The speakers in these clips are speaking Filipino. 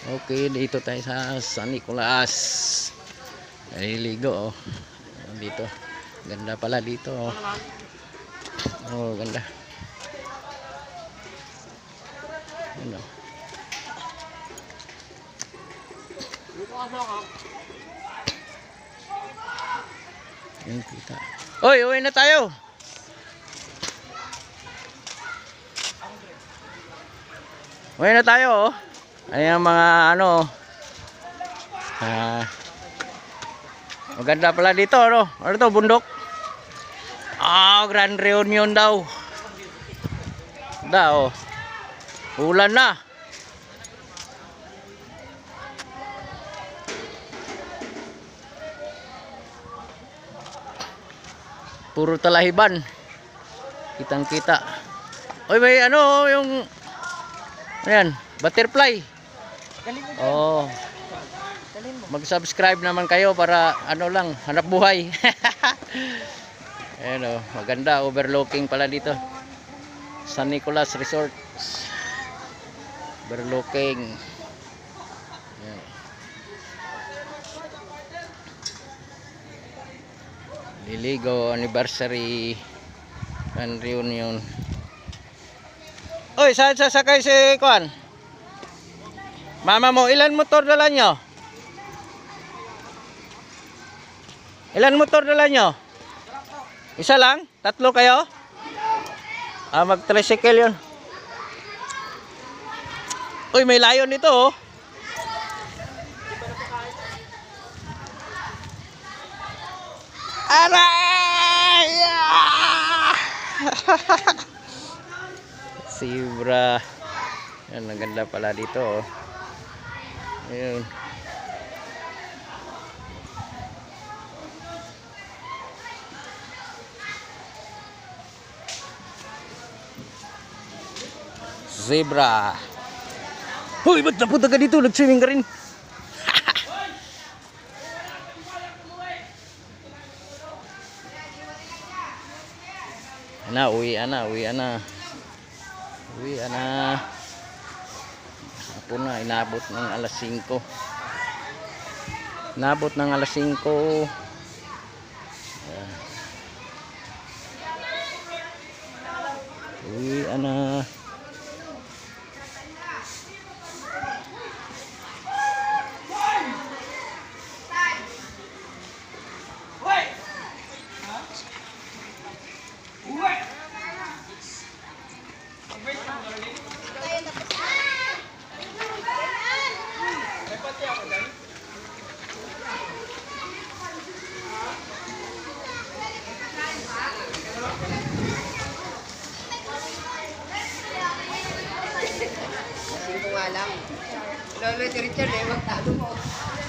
Okay, dito tayo sa San Nicolas. Naliligo oh. Dito. Ganda pala dito oh. Oh, ganda. Ano? Yan kita. Oy, uwi na tayo. Uwi na tayo oh. Ayan mga ano. Ah. maganda pala dito, ano? Ano to, bundok? Ah, Grand Reunion daw. Da, oh. Ulan na. Puro talahiban. Kitang kita. Oy, may ano, yung Ayan, butterfly. Oh. Mag-subscribe naman kayo para ano lang, hanap buhay. Ayan oh, maganda overlooking pala dito. San Nicolas Resort. Overlooking. Ayan. Liligo anniversary and reunion. Oy, saan sasakay si Kwan? Mama mo, ilan motor dala nyo? Ilan motor dala nyo? Isa lang? Tatlo kayo? Ah, mag-tricycle yun. Uy, may layon dito oh. Aray! Ah! Zebra. Ang ganda pala dito. Oh. Ayun. Zebra. Hoy, ba't napunta ka dito? Nag-swimming ka rin. Ana, uwi ana, uwi ana. Uwi ana. Ako na, inabot ng alas 5. Inabot ng alas 5. Ayan. Uwi ana. Hindi ko nga alam. Lolo, si Richard eh, magtado mo.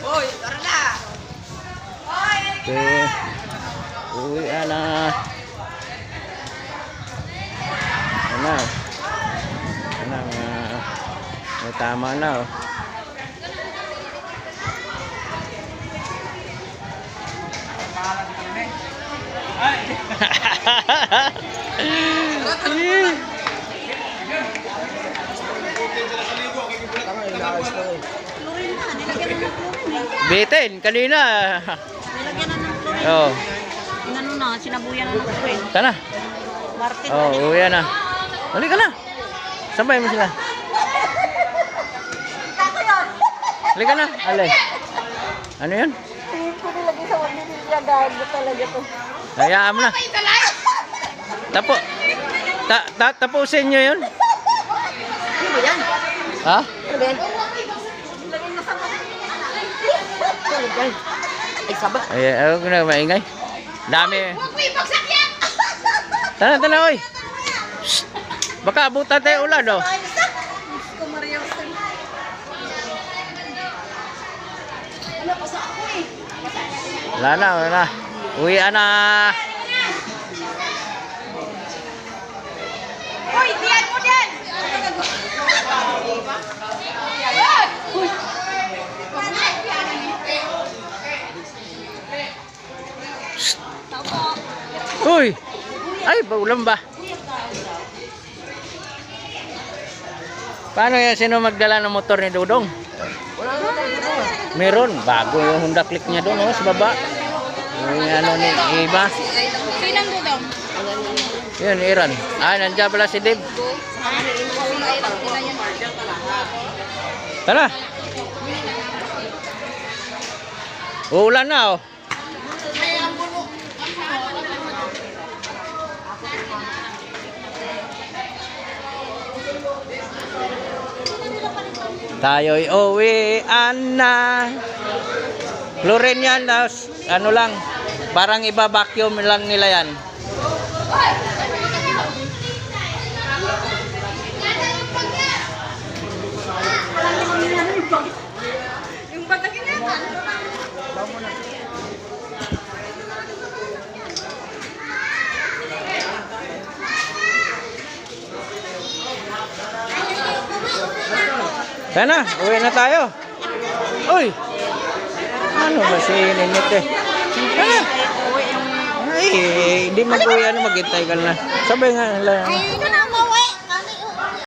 Hoy, tara na! Okay. Uwi ana. Ano? Ano uh, may tama na oh. Bitin, kanina. Nilagyan na ng chlorine. Oh, Inano na, sinabuyan na ng chlorine. tara. Martin Oh, na uwi na. Hali ka na. Sabay mo sila. Hali ka na. Hali. Ano yun? Hindi ko nilagay sa wali niya. Gago talaga to. Hayaan mo na. Tapo. Ta, ta, tapusin nyo yun. Ano ba yan? Ha? Ano ba yan? Ano? Ay, saba. Ay, ako na maingay. Dami. Huwag mo ibagsak yan! Tara, tara, oy. Baka abutan tayo ulan, oh. Ako eh. Wala na, wala na. Uwi na. Hoy, diyan mo dyan! Uy! Ay, baulam ba? Paano yan? Sino magdala ng motor ni Dudong? Meron. Bago yung Honda Click niya doon, oh, sa baba. Yung ano ni Iba. Sinang dudong? Yun, Iran. Ah, nandiyan pala si Dave. Tara. Uulan na, oh. Tayo'y uwian na. Florin yan, ano lang, parang iba-vacuum lang nila yan. Yung batagin na yan. Sana, uwi na tayo. Uy! Ano ba si Ninit eh? Sana! Ay, hindi mag-uwi ano, maghintay ka na. Sabay nga lang. Ay,